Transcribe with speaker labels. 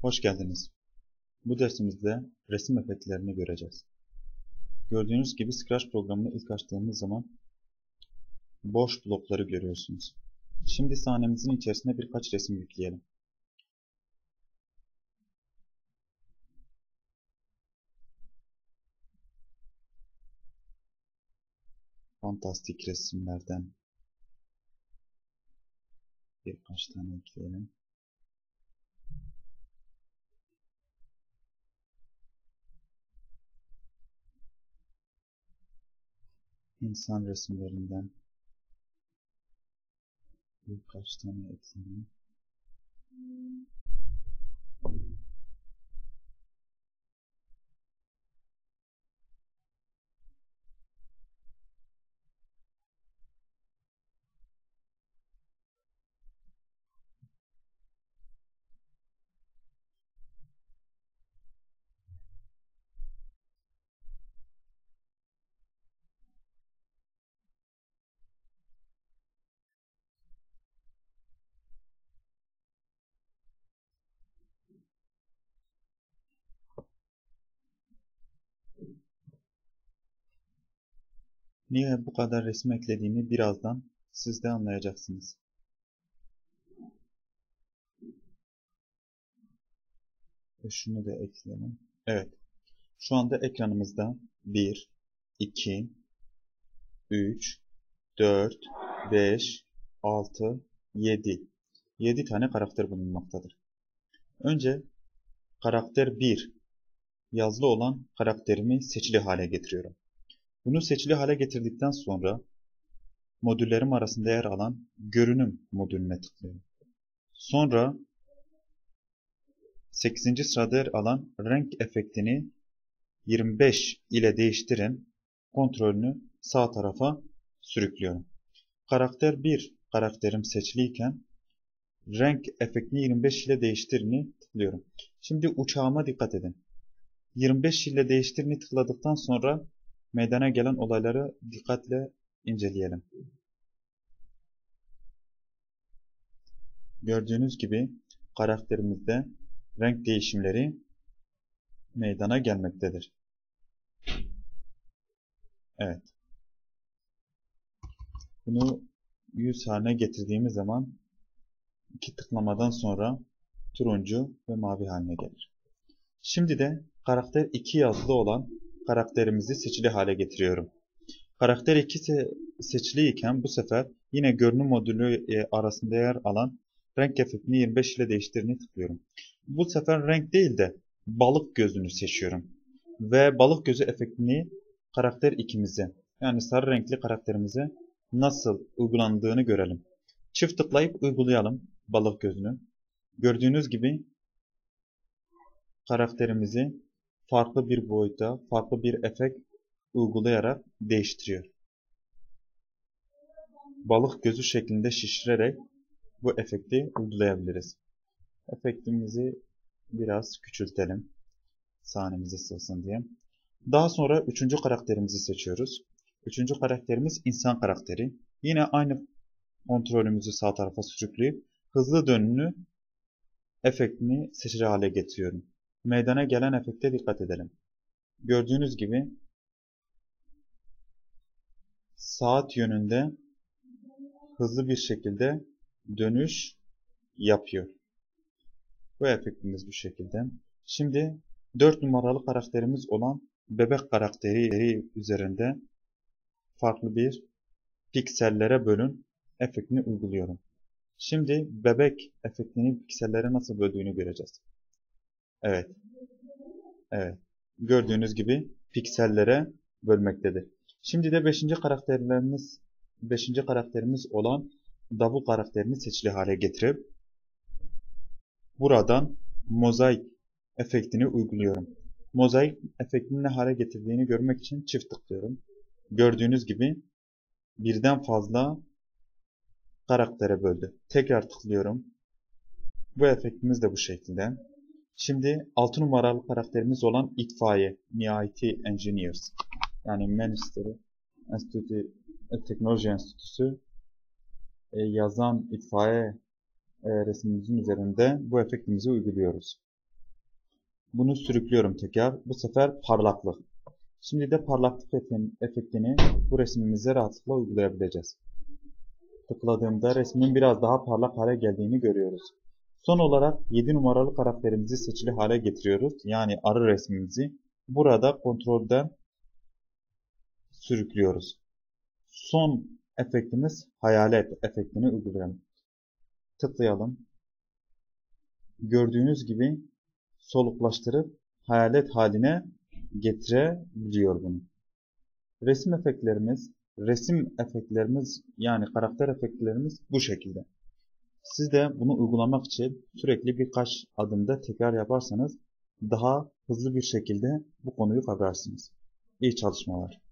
Speaker 1: Hoş geldiniz. Bu dersimizde resim efektlerini göreceğiz. Gördüğünüz gibi Scratch programını ilk açtığımız zaman boş blokları görüyorsunuz. Şimdi sahnemizin içerisine birkaç resim yükleyelim. Fantastik resimlerden birkaç tane ekleyelim. İnsan resimlerinden birkaç tane ekleyelim. Niye bu kadar resim eklediğimi birazdan siz de anlayacaksınız. Ve şunu da ekleyelim. Evet. Şu anda ekranımızda 1, 2, 3, 4, 5, 6, 7. 7 tane karakter bulunmaktadır. Önce karakter 1 yazılı olan karakterimi seçili hale getiriyorum. Bunu seçili hale getirdikten sonra modüllerim arasında yer alan görünüm modülüne tıklıyorum. Sonra 8. sırada yer alan renk efektini 25 ile değiştirin kontrolünü sağ tarafa sürüklüyorum. Karakter 1 karakterim seçiliyken renk efektini 25 ile değiştirini tıklıyorum. Şimdi uçağıma dikkat edin. 25 ile değiştirini tıkladıktan sonra meydana gelen olayları dikkatle inceleyelim. Gördüğünüz gibi karakterimizde renk değişimleri meydana gelmektedir. Evet. Bunu yüz haline getirdiğimiz zaman iki tıklamadan sonra turuncu ve mavi haline gelir. Şimdi de karakter 2 yazılı olan karakterimizi seçili hale getiriyorum. Karakter 2 se seçili iken bu sefer yine görünüm modülü e, arasında yer alan renk efektini 25 ile değiştirini tıklıyorum. Bu sefer renk değil de balık gözünü seçiyorum. Ve balık gözü efektini karakter 2'mize yani sarı renkli karakterimize nasıl uygulandığını görelim. Çift tıklayıp uygulayalım balık gözünü. Gördüğünüz gibi karakterimizi farklı bir boyuta, farklı bir efekt uygulayarak değiştiriyor. Balık gözü şeklinde şişirerek bu efekti uygulayabiliriz. Efektimizi biraz küçültelim. Sahnemize sığsın diye. Daha sonra üçüncü karakterimizi seçiyoruz. Üçüncü karakterimiz insan karakteri. Yine aynı kontrolümüzü sağ tarafa sürükleyip hızlı dönünü efektini seçici hale getiriyorum meydana gelen efekte dikkat edelim. Gördüğünüz gibi saat yönünde hızlı bir şekilde dönüş yapıyor. Bu efektimiz bu şekilde. Şimdi 4 numaralı karakterimiz olan bebek karakteri üzerinde farklı bir piksellere bölün efektini uyguluyorum. Şimdi bebek efektini piksellere nasıl böldüğünü göreceğiz. Evet. Evet. Gördüğünüz gibi piksellere bölmektedir. Şimdi de 5. karakterlerimiz 5. karakterimiz olan double karakterini seçili hale getirip buradan mozaik efektini uyguluyorum. Mozaik efektini ne hale getirdiğini görmek için çift tıklıyorum. Gördüğünüz gibi birden fazla karaktere böldü. Tekrar tıklıyorum. Bu efektimiz de bu şekilde. Şimdi 6 numaralı karakterimiz olan itfaiye, MIT Engineers. Yani Manchester Enstitü, Teknoloji Enstitüsü e, yazan itfaiye e, resmimizin üzerinde bu efektimizi uyguluyoruz. Bunu sürüklüyorum tekrar. Bu sefer parlaklık. Şimdi de parlaklık efektini bu resmimize rahatlıkla uygulayabileceğiz. Tıkladığımda resmin biraz daha parlak hale geldiğini görüyoruz. Son olarak 7 numaralı karakterimizi seçili hale getiriyoruz. Yani arı resmimizi. Burada kontrolden sürüklüyoruz. Son efektimiz hayalet efektini uygulayalım. Tıklayalım. Gördüğünüz gibi soluklaştırıp hayalet haline getirebiliyor bunu. Resim efektlerimiz, resim efektlerimiz yani karakter efektlerimiz bu şekilde. Siz de bunu uygulamak için sürekli birkaç adımda tekrar yaparsanız daha hızlı bir şekilde bu konuyu kavrarsınız. İyi çalışmalar.